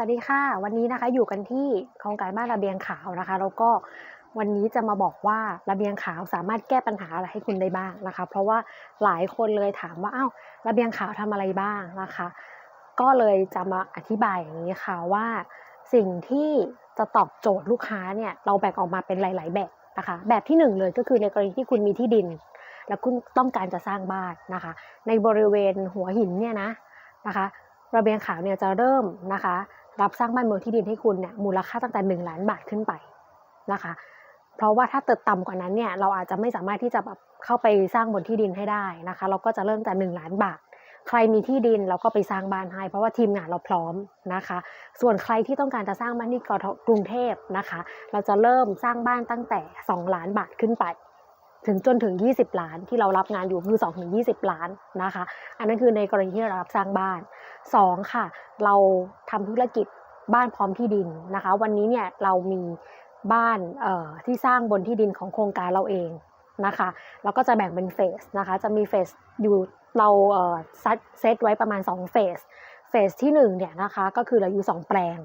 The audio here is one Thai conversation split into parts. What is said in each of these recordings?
สวัสดีค่ะ วันนี้นะคะอยู่กันที่โครงการบ้านระเบียงขาวนะคะ แล้วก็วันนี้จะมาบอกว่าระเบียงขาวสามารถแก้ปัญหาอะไรให้คุณได้บ้างนะคะ เพราะว่าหลายคนเลยถามว่าอ้าวระเบียงขาวทำอะไรบ้างนะคะ ก็เลยจะมาอธิบายอย่างนี้ค่ะว่า สิ่งที่จะตอบโจทย์ลูกค้าเนี่ยเราแบ่งออกมาเป็นหลาย ๆ แบบนะคะ แบบที่หนึ่งเลยก็คือในกรณีที่คุณมีที่ดิน และคุณต้องการจะสร้างบ้านนะคะ ในบริเวณหัวหินเนี่ยนะนะคะระเบียงขาวเนี่ยจะเริ่มนะคะ รับสร้างบ้านบนที่ดินให้คุณเนี่ยมูลค่าตั้งแต่ 1 ล้านบาทขึ้นไปนะคะ เพราะว่าถ้าเติบต่ำกว่านั้นเนี่ยเราอาจจะไม่สามารถที่จะแบบเข้าไปสร้างบนที่ดินให้ได้นะคะ เราก็จะเริ่มจาก1ล้านบาท ใครมีที่ดินเราก็ไปสร้างบ้านให้ เพราะว่าทีมงานเราพร้อมนะคะ ส่วนใครที่ต้องการจะสร้างบ้านที่กรุงเทพนะคะ เราจะเริ่มสร้างบ้านตั้งแต่ 2 ล้านบาทขึ้นไป ถึงจนถึง 20 ล้านที่เรารับงานอยู่คือ2ถึง20 ล้านนะคะ อันนั้นคือในกรณีที่เรารับสร้างบ้าน 2 ค่ะ เราทำธุรกิจบ้านพร้อมที่ดินนะคะ วันนี้เนี่ยเรามีบ้านเอ่อที่สร้างบนที่ดินของโครงการเราเองนะคะเราก็จะแบ่งเป็นเฟสนะคะ จะมีเฟสอยู่เราเอ่อเซตไว้ประมาณ2เฟสเฟสที่1เนี่ยนะคะก็คือเราอยู่ 2 แปลง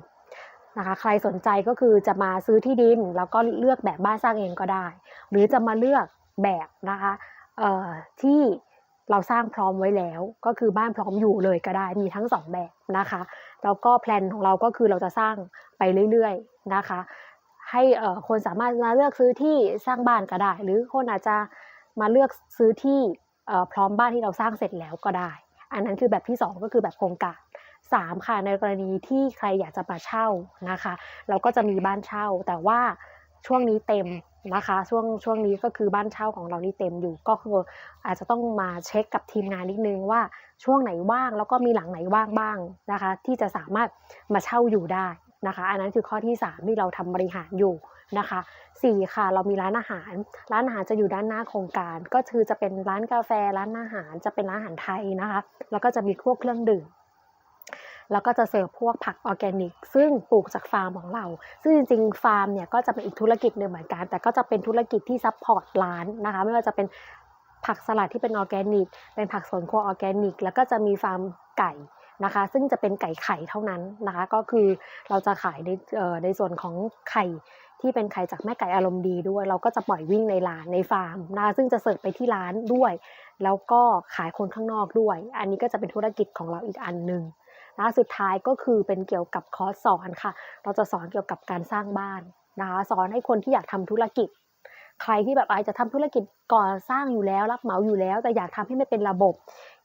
นะคะใครสนใจก็คือจะมาซื้อที่ดิน แล้วก็เลือกแบบบ้านสร้างเองก็ได้ หรือจะมาเลือก แบบนะคะเอ่อที่เราสร้างพร้อมไว้แล้ว ก็คือบ้านพร้อมอยู่เลยก็ได้มีทั้ง 2 แบบนะคะแล้วก็แพลนของเราก็คือเราจะสร้างไปเรื่อยๆนะคะ ให้คนสามารถมาเลือกซื้อที่สร้างบ้านก็ได้ หรือคนอาจจะมาเลือกซื้อที่พร้อมบ้านที่เราสร้างเสร็จแล้วก็ได้ อันนั้นคือแบบที่ 2 ก็คือแบบโครงการ3ค่ะในกรณีที่ใครอยากจะมาเช่านะคะ เราก็จะมีบ้านเช่า แต่ว่าช่วงนี้เต็ม นะคะช่วงช่วงนี้ก็คือบ้านเช่าของเรานี่เต็มอยู่ก็คืออาจจะต้องมาเช็คกับทีมงานนิดนึงว่าช่วงไหนว่างแล้วก็มีหลังไหนว่างบ้างนะคะ ที่จะสามารถมาเช่าอยู่ได้นะคะ อันนั้นคือข้อที่ 3 ที่เราทำบริหารอยู่นะคะ4ค่ะเรามีร้านอาหาร ร้านอาหารจะอยู่ด้านหน้าโครงการ ก็คือจะเป็นร้านกาแฟร้านอาหารจะเป็นร้านอาหารไทยนะคะ แล้วก็จะมีพวกเครื่องดื่ม แล้วก็จะเสิร์ฟพวกผักออร์แกนิก ซึ่งปลูกจากฟาร์มของเรา ซึ่งจริงๆฟาร์มเนี่ยก็จะเป็นอีกธุรกิจหนึ่งเหมือนกัน แต่ก็จะเป็นธุรกิจที่ซัพพอร์ตร้านนะคะ ไม่ว่าจะเป็นผักสลัดที่เป็นออร์แกนิก เป็นผักสวนครัวออร์แกนิก แล้วก็จะมีฟาร์มไก่นะคะ ซึ่งจะเป็นไก่ไข่เท่านั้นนะคะ ก็คือเราจะขายในในส่วนของไข่ที่เป็นไข่จากแม่ไก่อารมณ์ดีด้วย เราก็จะปล่อยวิ่งในร้านในฟาร์มนะซึ่งจะเสิร์ฟไปที่ร้านด้วย แล้วก็ขายคนข้างนอกด้วย อันนี้ก็จะเป็นธุรกิจของเราอีกอันหนึ่ง นะสุดท้ายก็คือเป็นเกี่ยวกับคอร์สสอนค่ะ เราจะสอนเกี่ยวกับการสร้างบ้านนะคะสอนให้คนที่อยากทำธุรกิจ ใครที่แบบอาจจะทำธุรกิจก่อสร้างอยู่แล้วรับเหมาอยู่แล้ว แต่อยากทำให้มันเป็นระบบ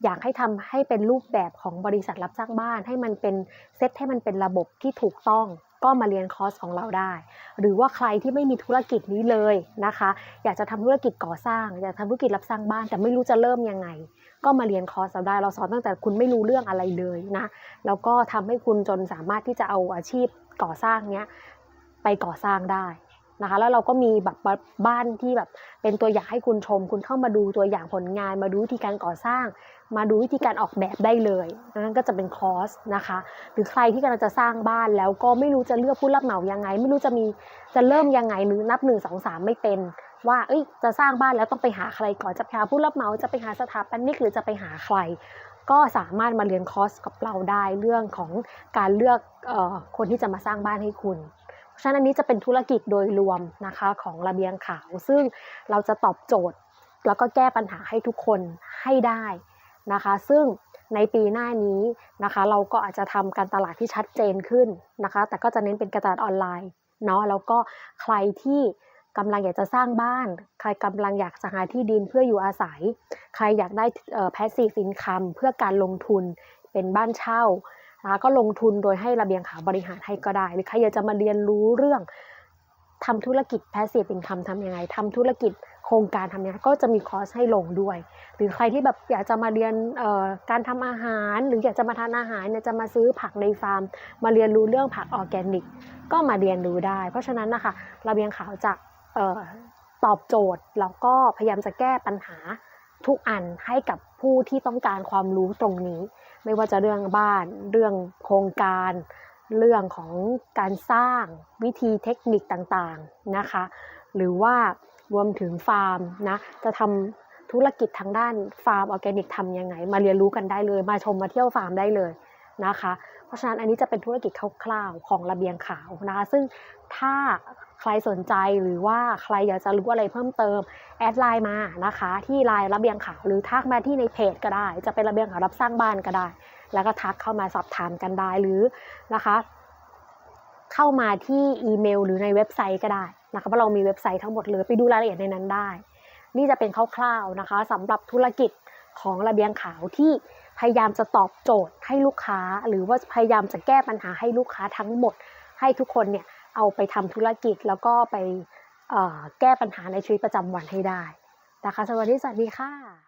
อยากให้ทำให้เป็นรูปแบบของบริษัทรับสร้างบ้าน ให้มันเป็นเซตให้มันเป็นระบบที่ถูกต้อง ก็มาเรียนคอร์สของเราได้ หรือว่าใครที่ไม่มีธุรกิจนี้เลยนะคะ อยากจะทำธุรกิจก่อสร้าง อยากทำธุรกิจรับสร้างบ้าน แต่ไม่รู้จะเริ่มยังไง ก็มาเรียนคอร์สเราได้ เราสอนตั้งแต่คุณไม่รู้เรื่องอะไรเลยนะ แล้วก็ทำให้คุณจนสามารถที่จะเอาอาชีพก่อสร้างเนี้ยไปก่อสร้างได้ นะคะ แล้วเราก็มีแบบบ้านที่แบบเป็นตัวอย่างให้คุณชม คุณเข้ามาดูตัวอย่างผลงาน มาดูวิธีการก่อสร้าง มาดูวิธีการออกแบบได้เลยนั่นก็จะเป็นคอร์สนะคะ หรือใครที่กำลังจะสร้างบ้านแล้วก็ไม่รู้จะเลือกผู้รับเหมายังไง ไม่รู้จะมีจะเริ่มยังไงหรือนับหนึ่งสองสามไม่เป็นว่าเอ้ยจะสร้างบ้านแล้วต้องไปหาใครก่อนจะไปหาผู้รับเหมาจะไปหาสถาปนิกหรือจะไปหาใคร ก็สามารถมาเรียนคอร์สกับเราได้เรื่องของการเลือกออคนที่จะมาสร้างบ้านให้คุณ ฉะนั้นอันนี้จะเป็นธุรกิจโดยรวมนะคะของระเบียงขาว ซึ่งเราจะตอบโจทย์ แล้วก็แก้ปัญหาให้ทุกคนให้ได้นะคะ ซึ่งในปีหน้านี้นะคะเราก็อาจจะทำการตลาดที่ชัดเจนขึ้นนะคะ แต่ก็จะเน้นเป็นการตลาดออนไลน์เนาะแล้วก็ใครที่กำลังอยากจะสร้างบ้าน ใครกำลังอยากจะหาที่ดินเพื่ออยู่อาศัย ใครอยากได้แพสซีฟอินคัมเพื่อการลงทุนเป็นบ้านเช่า นะก็ลงทุนโดยให้ระเบียงขาวบริหารให้ก็ได้ หรือใครอยากจะมาเรียนรู้เรื่องทำธุรกิจแพสซีฟอินคัมทำยังไงทำธุรกิจโครงการทำยังไงก็จะมีคอร์สให้ลงด้วย หรือใครที่แบบอยากจะมาเรียนการทำอาหาร หรืออยากจะมาทานอาหารเนี่ยจะมาซื้อผักในฟาร์ม มาเรียนรู้เรื่องผักออร์แกนิก ก็มาเรียนรู้ได้ เพราะฉะนั้นนะคะระเบียงขาวจะตอบโจทย์แล้วก็พยายามจะแก้ปัญหาทุกอันให้กับผู้ที่ต้องการความรู้ตรงนี้ ไม่ว่าจะเรื่องบ้าน เรื่องโครงการ เรื่องของการสร้างวิธีเทคนิคต่างๆนะคะ หรือว่ารวมถึงฟาร์มนะจะทำธุรกิจทางด้านฟาร์มออร์แกนิกทำยังไง มาเรียนรู้กันได้เลย มาชมมาเที่ยวฟาร์มได้เลยนะคะ เพราะฉะนั้นอันนี้จะเป็นธุรกิจคร่าวๆของระเบียงขาวนะคะ ซึ่งถ้า ใครสนใจหรือว่าใครอยากจะรู้อะไรเพิ่มเติม แอดไลน์มานะคะ ที่ไลน์ระเบียงขาวหรือทักมาที่ในเพจก็ได้ จะเป็นระเบียงขาวรับสร้างบ้านก็ได้ แล้วก็ทักเข้ามาสอบถามกันได้หรือนะคะ เข้ามาที่อีเมล หรือในเว็บไซต์ก็ได้นะคะเพราะเรามีเว็บไซต์ทั้งหมดเลยไปดูรายละเอียดในนั้นได้ นี่จะเป็นคร่าวๆนะคะสำหรับธุรกิจของระเบียงขาวที่พยายามจะตอบโจทย์ให้ลูกค้า หรือว่าพยายามจะแก้ปัญหาให้ลูกค้าทั้งหมด ให้ทุกคนเนี่ย เอาไปทำธุรกิจแล้วก็ไปแก้ปัญหาในชีวิตประจำวันให้ได้นะคะสวัสดีสวัสดีค่ะ